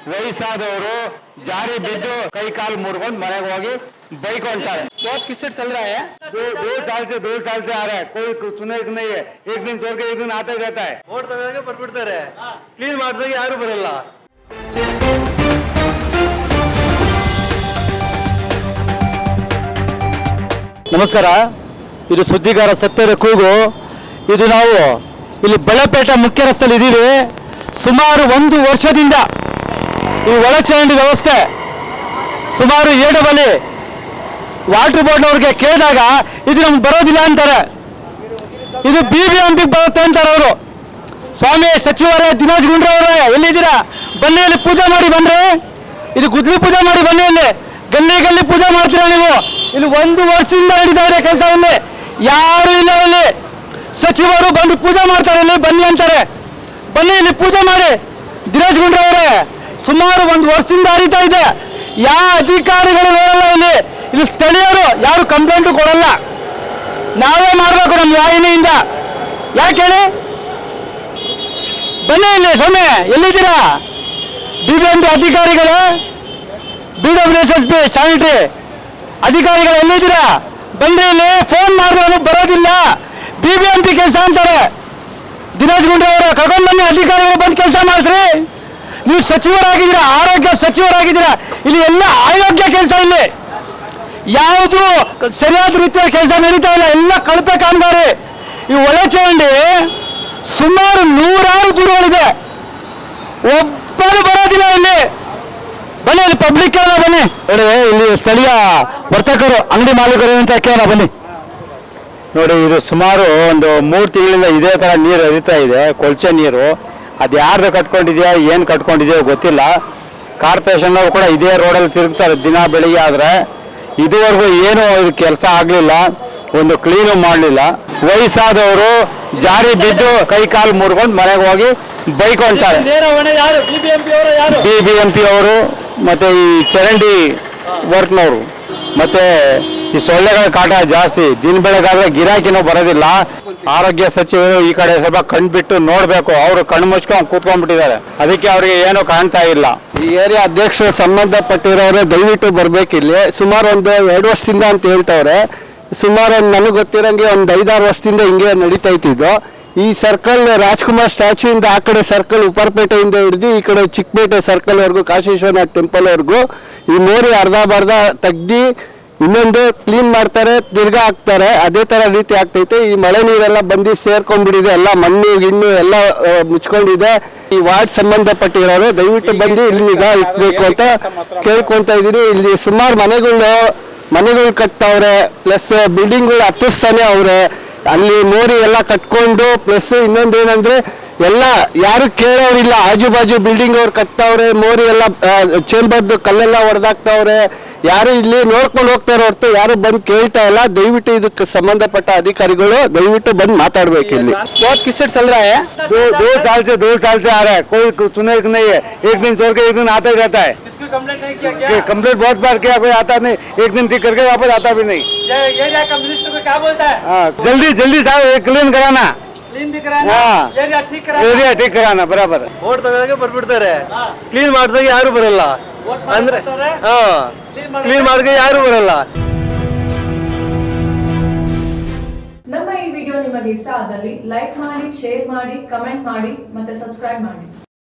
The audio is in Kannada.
ವಯಸ್ಸಾದವರು ಜಾರಿ ಬಿದ್ದು ಕೈ ಕಾಲು ಮುರ್ಕೊಂಡು ಮನೆಗೆ ಹೋಗಿ ಬೈಕ್ ಹೊಂಟಾರೆ बहुत किससे चल रहा है दो दो साल से दो साल से आ रहा है कोई कुछ सुने की नहीं है एक दिन छोड़ के एक दिन आता ही रहता है ಓಟ್ ತಗೊಂಡಾಗ ಬರ್ಬಿಡ್ತಾರೆ ಕ್ಲೀನ್ ಮಾಡಿದಾಗ ಯಾರು ಬರಲ್ಲ ನಮಸ್ಕಾರ ಇದು ಸುದ್ದಿಗಾರ ಸತ್ಯದ ಕೂಗು ಇದು ನಾವು ಇಲ್ಲಿ ಬೆಳಪೇಟೆ ಮುಖ್ಯ ರಸ್ತೆಯಲ್ಲಿ ಇದ್ದೀವಿ ಸುಮಾರು ಒಂದು ವರ್ಷದಿಂದ ಈ ಒಳಚರಂಡಿ ವ್ಯವಸ್ಥೆ ಸುಮಾರು ಏಳು ಬಲಿ ವಾಟರ್ ಬೋರ್ಡ್ನವ್ರಿಗೆ ಕೇಳಿದಾಗ, ಇದು ನಮ್ಗೆ ಬರೋದಿಲ್ಲ ಅಂತಾರೆ. ಇದು ಬಿ ಬಿ ಬರುತ್ತೆ ಅಂತಾರೆ ಅವರು. ಸ್ವಾಮಿ, ಸಚಿವರೇ, ದಿನೇಶ್ ಗುಂಡ್ರವರೇ, ಎಲ್ಲಿದ್ದೀರಾ? ಬನ್ನಿ ಇಲ್ಲಿ ಪೂಜೆ ಮಾಡಿ ಬಂದ್ರೆ ಇದು ಗುದ್ಲಿ ಪೂಜೆ ಮಾಡಿ ಬನ್ನಿ ಇಲ್ಲಿ. ಗಲ್ಲಿ ಗಲ್ಲಿ ಪೂಜೆ ಮಾಡ್ತೀರಾ ನೀವು? ಇಲ್ಲಿ ಒಂದು ವರ್ಷದಿಂದ ಹಿಡಿದಾರೆ ಕೆಲಸ ಇಲ್ಲಿ. ಯಾರು ಇಲ್ಲ ಇಲ್ಲಿ. ಸಚಿವರು ಬಂದು ಪೂಜೆ ಮಾಡ್ತಾರೆ ಇಲ್ಲಿ, ಬನ್ನಿ ಅಂತಾರೆ. ಬನ್ನಿ ಇಲ್ಲಿ ಪೂಜೆ ಮಾಡಿ. ದಿನೇಶ್ ಗುಂಡ್ರವರೇ ಸುಮಾರು ಒಂದು ವರ್ಷದಿಂದ ಹರಿತಾ ಇದೆ. ಯಾವ ಅಧಿಕಾರಿಗಳು ನೋಡಲ್ಲ ಇಲ್ಲಿ. ಇಲ್ಲಿ ಸ್ಥಳೀಯರು ಯಾರು ಕಂಪ್ಲೇಂಟ್ ಕೊಡಲ್ಲ. ನಾವೇ ಮಾಡಬೇಕು ನಮ್ಮ ವಾಹಿನಿಯಿಂದ. ಯಾಕೆ ಹೇಳಿ? ಬನ್ನಿ ಇಲ್ಲಿ ಸೊಮ್ಮೆ ಎಲ್ಲಿದ್ದೀರಾ? ಬಿ ಬಿ ಎಂ ಪಿ ಅಧಿಕಾರಿಗಳು? B W S S P sanitary ಅಧಿಕಾರಿಗಳು, ಎಲ್ಲಿದ್ದೀರಾ? ಬನ್ನಿ ಇಲ್ಲಿ ಫೋನ್ ಮಾಡಿದ್ರು ಬರೋದಿಲ್ಲ. ಬಿ ಬಿ ಎಂ ಪಿ ಕೆಲಸ ಅಂತಾರೆ. ದಿನೇಶ್ ಗುಂಡ್ರೆ ಅವರು ಕರ್ಕೊಂಡು ಅಧಿಕಾರಿಗಳು ಬಂದು ಕೆಲಸ ಮಾಡಿಸ್ರಿ. ನೀವು ಸಚಿವರಾಗಿದ್ದೀರಾ, ಆರೋಗ್ಯ ಸಚಿವರಾಗಿದ್ದೀರಾ, ಇಲ್ಲಿ ಎಲ್ಲ ಆರೋಗ್ಯ ಕೆಲಸ ಇಲ್ಲಿ. ಯಾವುದು ಸರಿಯಾದ ರೀತಿಯಲ್ಲಿ ಕೆಲಸ ನಡೀತಾ ಇಲ್ಲ, ಎಲ್ಲ ಕಳಪೆ ಕಾಮಗಾರಿ. ಈ ಒಳಚರಂಡಿ ಸುಮಾರು ನೂರಾರು ದೂರುಗಳಿದೆ ಒಬ್ಬರು ಬರೋದಿಲ್ಲ ಇಲ್ಲಿ. ಬನ್ನಿ ಇಲ್ಲಿ ಪಬ್ಲಿಕ್ ಕೇಳೋಣ, ಬನ್ನಿ. ನೋಡಿ, ಇಲ್ಲಿ ಸ್ಥಳೀಯ ವರ್ತಕರು, ಅಂಗಡಿ ಮಾಲೀಕರು ಅಂತ ಕೇಳೋಣ, ಬನ್ನಿ. ನೋಡಿ, ಇದು ಸುಮಾರು ಒಂದು ಮೂರು ತಿಂಗಳಿಂದ ಇದೇ ಥರ ನೀರು ಹರಿತಾ ಇದೆ, ಕೊಳಚೆ ನೀರು. ಅದು ಯಾರ್ದು ಕಟ್ಕೊಂಡಿದ್ಯಾ ಏನು ಕಟ್ಕೊಂಡಿದೆಯೋ ಗೊತ್ತಿಲ್ಲ. ಕಾರ್ಪೊರೇಷನ್ ಅವರು ಕೂಡ ಇದೇ ರೋಡಲ್ಲಿ ತಿರುಗ್ತಾರೆ ದಿನ ಬೆಳಿಗ್ಗೆ ಆದರೆ. ಇದುವರೆಗೂ ಏನು ಇದು ಕೆಲಸ ಆಗಲಿಲ್ಲ ಒಂದು ಕ್ಲೀನು ಮಾಡಲಿಲ್ಲ. ವಯಸ್ಸಾದವರು ಜಾರಿ ಬಿದ್ದು ಕೈ ಕಾಲು ಮುರ್ಕೊಂಡು ಮನೆಗೆ ಹೋಗಿ ಬೈಕ್ ಹೊಂಟಾರೆ. ಬಿ ಬಿ ಎಂ ಪಿ ಅವರು ಮತ್ತೆ ಈ ಚರಂಡಿ ವರ್ಕ್ನವರು ಮತ್ತೆ ಈ ಸೊಳ್ಳೆಗಳ ಕಾಟ ಜಾಸ್ತಿ. ದಿನ ಬೆಳಗಾದ್ರೆ ಗಿರಾಕಿನೂ ಬರೋದಿಲ್ಲ. ಆರೋಗ್ಯ ಸಚಿವರು ಈ ಕಡೆ ಸ್ವಲ್ಪ ಕಣ್ಬಿಟ್ಟು ನೋಡ್ಬೇಕು. ಅವರು ಕಣ್ಣು ಮುಚ್ಕೊಂಡು ಕೂತ್ಕೊಂಡ್ಬಿಟ್ಟಿದ್ದಾರೆ. ಅದಕ್ಕೆ ಅವರಿಗೆ ಏನು ಕಾಣ್ತಾ ಇಲ್ಲ. ಈ ಏರಿಯಾ ಅಧ್ಯಕ್ಷರು ಸಂಬಂಧಪಟ್ಟಿರೋರು ದಯವಿಟ್ಟು ಬರ್ಬೇಕಿಲ್ಲಿ ಸುಮಾರು ಒಂದು ಎರಡು ವರ್ಷದಿಂದ ಅಂತ ಹೇಳ್ತವ್ರೆ. ಸುಮಾರು ನನಗೆ ಗೊತ್ತಿರಂಗೆ ಒಂದು ಐದಾರು ವರ್ಷದಿಂದ ಹಿಂಗೆ ನಡೀತಾ ಇತ್ತಿದ್ದು ಈ ಸರ್ಕಲ್ ರಾಜ್ಕುಮಾರ್ ಸ್ಟ್ಯಾಚ್ಯೂ ಇಂದ ಆ ಕಡೆ ಸರ್ಕಲ್ ಉಪ್ಪರಪೇಟೆಯಿಂದ ಹಿಡಿದು ಈ ಕಡೆ ಚಿಕ್ಕಪೇಟೆ ಸರ್ಕಲ್ ವರೆಗೂ ಕಾಶೇಶ್ವರನಾಥ್ ಟೆಂಪಲ್ ವರೆಗೂ ಈ ಮೇರಿ ಅರ್ಧ ಬರ್ಧ ತೆಗ್ದು ಇನ್ನೊಂದು ಕ್ಲೀನ್ ಮಾಡ್ತಾರೆ, ತಿರ್ಗಾ ಹಾಕ್ತಾರೆ. ಅದೇ ತರ ರೀತಿ ಆಗ್ತೈತೆ. ಈ ಮಳೆ ನೀರೆಲ್ಲ ಬಂದು ಸೇರ್ಕೊಂಡ್ಬಿಟ್ಟಿದೆ. ಎಲ್ಲ ಮಣ್ಣು ಇನ್ನು ಎಲ್ಲ ಮುಚ್ಕೊಂಡಿದೆ. ಈ ವಾರ್ಡ್ ಸಂಬಂಧಪಟ್ಟಿರೋರು ದಯವಿಟ್ಟು ಬಂದು ಇಲ್ಲಿ ನಿಗಾ ಇಟ್ಬೇಕು ಅಂತ ಕೇಳ್ಕೊಂತ ಇದೀನಿ ಇಲ್ಲಿ ಸುಮಾರು ಮನೆಗಳು ಮನೆಗಳು ಕಟ್ತವ್ರೆ ಪ್ಲಸ್ ಬಿಲ್ಡಿಂಗ್ಗಳು ಹತ್ತಿಸ್ತಾನೆ ಅವ್ರೆ. ಅಲ್ಲಿ ಮೋರಿ ಎಲ್ಲ ಕಟ್ಕೊಂಡು ಪ್ಲಸ್ ಇನ್ನೊಂದು ಏನಂದ್ರೆ ಎಲ್ಲ ಯಾರು ಕೇಳೋರಿಲ್ಲ ಆಜು ಬಾಜು ಬಿಲ್ಡಿಂಗ್ ಅವ್ರು ಕಟ್ತಾವ್ರೆ ಮೋರಿ ಎಲ್ಲ ಚೇಂಬರ್ದು ಕಲ್ಲೆಲ್ಲ ಹೊಡೆದಾಕ್ತಾವ್ರೆ ಯಾರು ಇಲ್ಲಿ ನೋಡ್ಕೊಂಡು ಹೋಗ್ತಾರೆ ಹೊರತು ಯಾರು ಬಂದು ಕೇಳ್ತಾ ಇಲ್ಲ ದಯವಿಟ್ಟು ಇದಕ್ಕೆ ಸಂಬಂಧಪಟ್ಟ ಅಧಿಕಾರಿಗಳು ದಯವಿಟ್ಟು ಬಂದು ಮಾತಾಡ್ಬೇಕು ಇಲ್ಲಿ बहुत किससे चल रहा है दो दो साल से दो साल से आ रहा है कोई कुछ सुने की नहीं है एक दिन छोड़ के एक दिन आता ही रहता है इसकी कंप्लेंट नहीं किया क्या कंप्लीट बहुत बार किया कोई आता नहीं एक दिन ठीक करके वापस आता भी नहीं ये एरिया का मिनिस्टर को क्या बोलता है हाँ जल्दी जल्दी साहब क्लीन कराना ಕ್ಲೀನ್ ಏರಿಯಾ ಠೀಕ್ ಕರಾನ ಬರಾಬರ್. ಓಟ್ ತಗೋದಾಗೆ ಬರ್ಬಿಡ್ತಾರೆ. ಕ್ಲೀನ್ ಮಾಡಿದಾಗ ಯಾರು ಬರಲ್ಲ. ಅಂದ್ರೆ ಹಾ. ಕ್ಲೀನ್ ಮಾಡಿದಾಗ ಯಾರು ಬರಲ್ಲ. ನಮ್ಮ ಈ ವಿಡಿಯೋ ನಿಮಗೆ ಇಷ್ಟ ಆದಲ್ಲಿ ಲೈಕ್ ಮಾಡಿ ಶೇರ್ ಮಾಡಿ ಕಮೆಂಟ್ ಮಾಡಿ ಮತ್ತೆ ಸಬ್ಸ್ಕ್ರೈಬ್ ಮಾಡಿ.